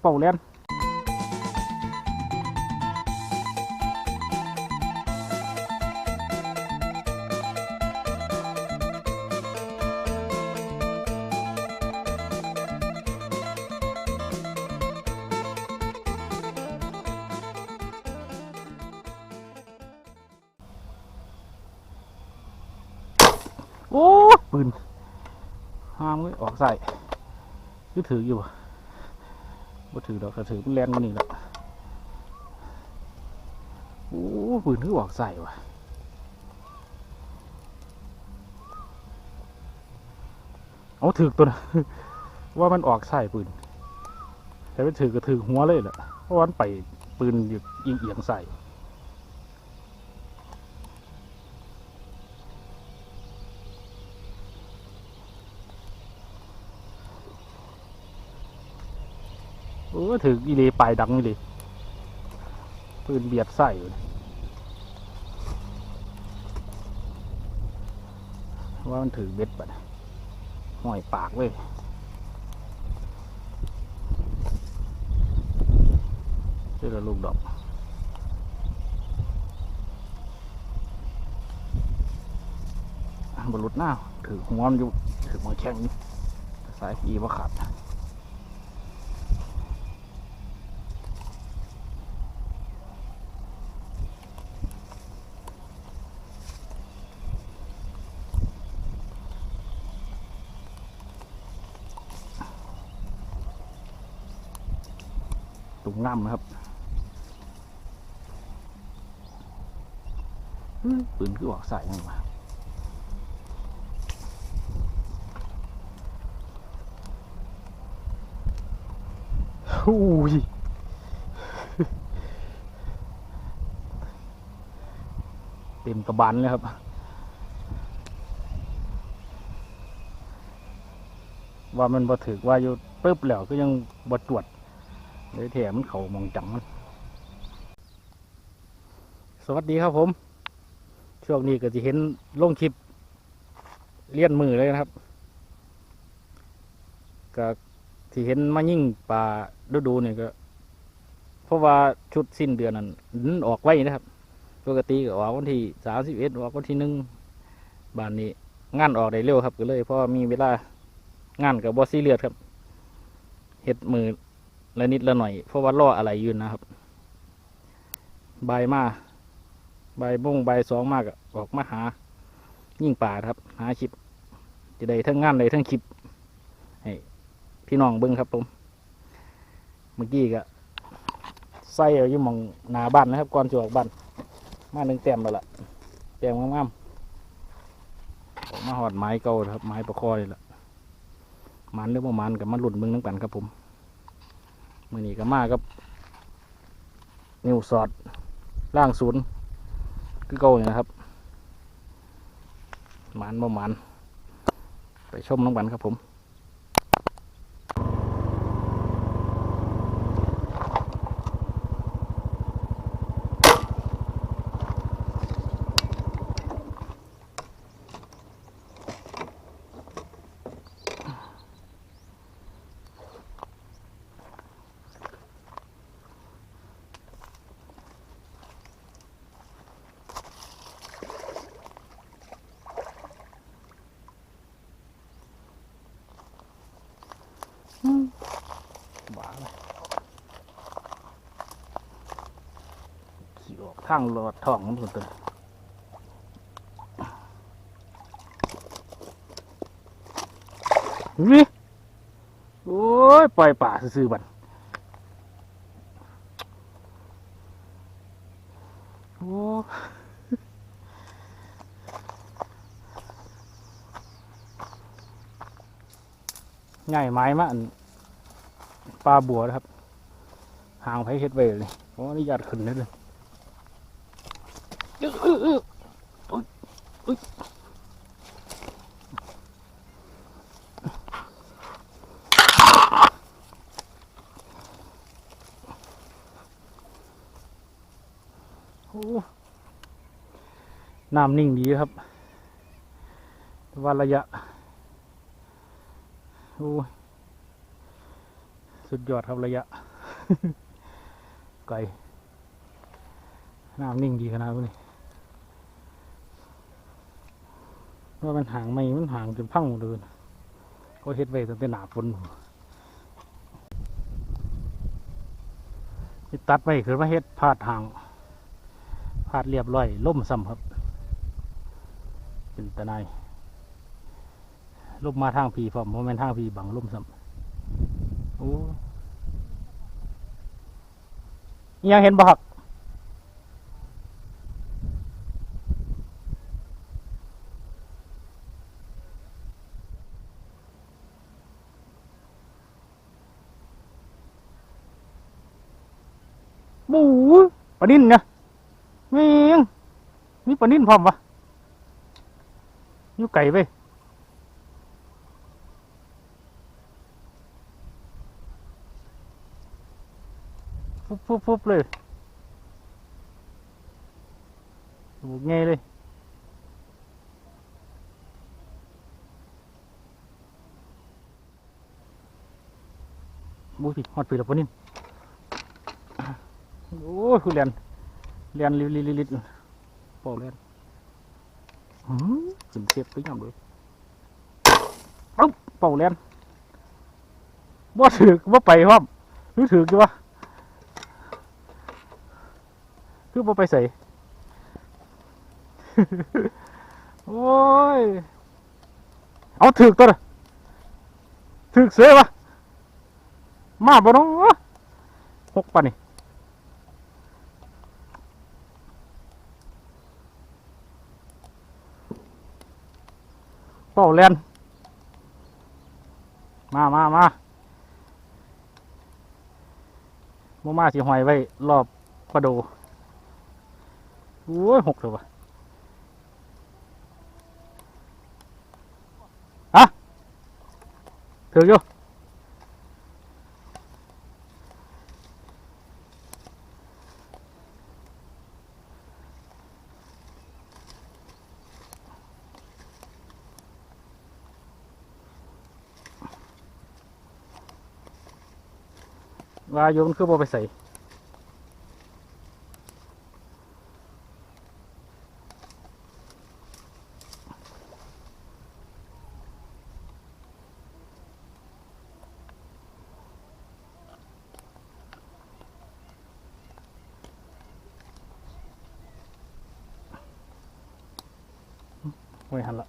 เป่าเล่นโอ้ปืนห้ามเลยออกใส่คือถืออยู่ บ่ถือดอกถ้าถือมันแลนกว่านี้ละโอ้ปืนคือออกใส่ว่ะเอาถือตัวนะว่ามันออกใส่ปืนแต่ไม่ถือก็ถือหัวเลยแหละเพราะวามันไปปืนอยู่เอียงใส่ อถืออีเลปลายดังนี่เลยปืนเบียดใส่อยู่นี่ว่ามันถือเบ็ดปะห้อยปากเลยเจอแล้วลูกดอกบรลุดหน้าถือหัวมันอยู่ถือหัวแข้งนี่สายอีว่าขาด งง่ำนะครับปืนคือออกใส่ยังมาอุ้ยเต็มกระบาลเลยครับว่ามันบ่ถือว่าอยู่ปึ๊บแล้วก็ยังบ่ตรวจ เลยแถมมันเข่ามองจังมัน สวัสดีครับผม ช่วงนี้ก็จะเห็นลงคลิปเลี้ยนมือเลยนะครับก็ที่เห็นมายิ่งปลาดูดูเนี่ยก็ เพราะว่าชุดสิ้นเดือนนั้นออกไว้นะครับ ปกติก็ออกวันที่สามสิบเอ็ดออกวันที่หนึ่งบ้านนี้งานออกได้เร็วครับก็เลยเพราะมีเวลางานกับบอสซี่เลือดครับเฮ็ดมือ ละนิดละหน่อย เพราะว่าล่ออะไรยืนนะครับ ใบมาบบุ้งใบสองมากออกมาหา ยิ่งป่าครับ หาคลิปจะได้ทั้งงานได้ทั้งคลิปให้พี่น้องเบิ้งครับผม เมื่อกี้ก็ใส่เอาอยู่หมองหนาบ้านนะครับก่อนจะออกบ้านมาหนึ่งแต้มแล้วล่ะแต้มงามๆมาหอดไม้เก่าครับไม้ประคอยละมันหรือว่ามันกับมันหลุดมึงนั่งกันครับผม มือนี้ก็มากับนิวสอดล่างศูนย์คือเก่าเนี่ยนะครับหมันบ่หมันไปชมน้องบันครับผม บ้าเลยขี่ออกทางหลอดทองมันสุดเลยวิโอ้ย ปล่อยป่าซื่อๆบันโอ้ง่ายไม้มาอัน ปลาบัวนะครับ ห่างไผเฮ็ดไว้เลยขออนุญาตขึ้นนิดเลยอื้ออื้ออื้ออุ๊ยน้ำนิ่งดีครับว่าระยะ โอ้ สุดยอดครับระยะ ไก่น้ำนิ่งดีขนาดนี้ว่ามันห่างไม่มันห่างจนพังหมดเลยก็เฮ็ดไว้ตั้งแต่หนาฝนนี่ตัดไว้คือว่าเฮ็ดพาดห่างพาดเรียบร้อยล่มซ้ำครับ เป็นตะไนายล่มมาทางพีพร้อมโมเมนทางพีบังล่มซ้ำ โอ้ยังเห็นบ่ครับบูปลานิ่นเนี่ยม่งมีปลานิ่นพร้อมปะอยู่ไก่ไป ฟุบฟุบฟุบเลยดูไงเลยบูสิฮอดปีแล้วปนิ่นโอ้ยคือเรียนเรียนลิลิลิลิปอกเรียนหืมจิมเสียบไปยังเลยปุ๊บเป่าเรียนบ่ถือบ่ไปพร้อมหรือถือกี่วะ คือบ่ไปใส่ โอ้ย เอาถือตัวนะถือเสือวะมาบ่น้องหกปะนี่เป่าเรียนมามามาโมมาสิหอยไว้ รอบกระโด โอ้ยหกเลยวะฮะถืออยู่ว่าโยมนคือบ่ไปใส่ ไว้หันละ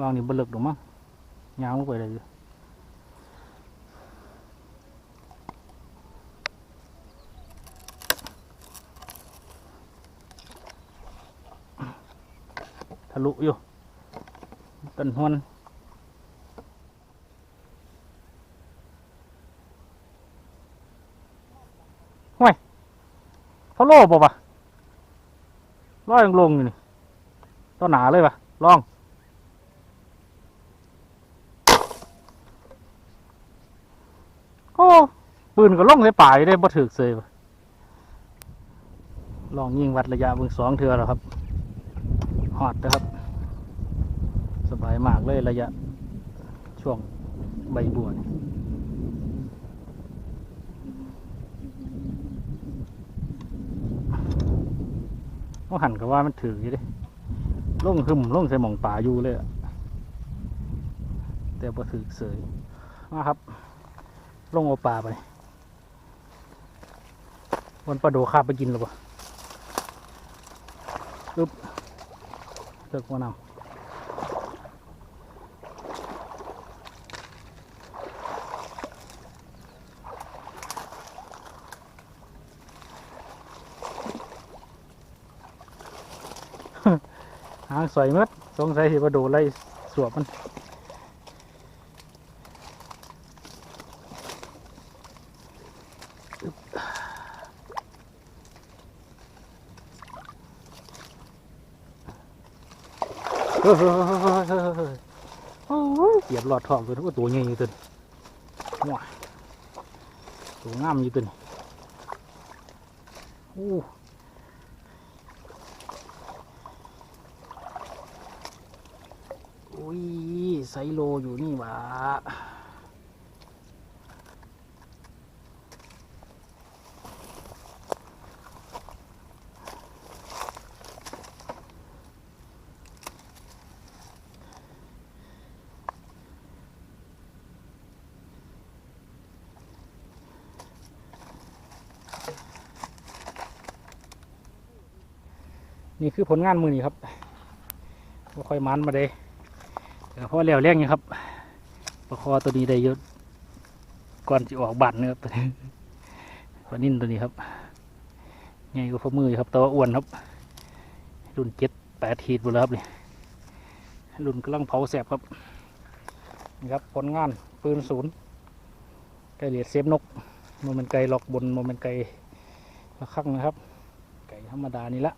วางนี่บลึกหรือมั้งยางลงไปเลยอยู่ทะลุอยู่ต้นหวนห้วยเขาโล่บ่ปะลอยลงอยู่นี่ ต้นหนาเลยปะลองโอ้ปืนก็ล่องใส่ป่ายได้บ่ถึกเลยปะลองยิงวัดระยะเบิ่งสองเทือแล้วครับฮอตนะครับ สบายมากเลยระยะ ช่วงใบบัวนี่ต้องหันกับว่ามันถืออยู่ดิ ล่งหึมล่งใส่หมองป่าอยู่เลยแต่บ่ถือเสยมาครับลงเอาป่าไปวันปลาโดคาบไปกินหรือเปล่าอึ๊บเลิกมานำ หางสวยมัดสงสัยสิมาดูไล่สวบมันเฮ้ยเฮ้ยเฮ้ยเฮ้ยเฮ้ยเฮ้ยโอ้ยเหยียบหลอดทองตัวนี้ตัวใหญ่อยู่ตัวนี้ว้าตัวงามอยู่ตัวนี้โอ้ อ้ยไซโลอยู่นี่หว่านี่คือผลงานมือนี่ครับค่อยมันมาเลย เพราะแล้วแรงอยู่ครับประคอตัวนี้ได้เยอะก่อนจะออกบัตรนะครับตัวนี้ปลานิ่นตัวนี้ครับใหญ่กว่าฝ่ามือครับแต่ว่าอ้วนครับ รุ่นเจ็ดแปดขีดหมดแล้วครับนี่รุ่นกำลังเผาแสบครับนี่ครับผลงานปืนศูนย์ไก่เหลียดเซฟนกโมเมนไก่หลอกบนโมเมนไก่ละข้างนะครับ ไก่ธรรมดานี่ละ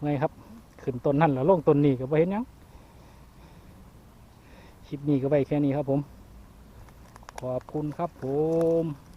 เมื่อยครับ ขึ้นต้นนั่นแล้วลงต้นนี้ก็ไปเห็นยังคลิปนี้ก็ไปแค่นี้ครับผม ขอบคุณครับผม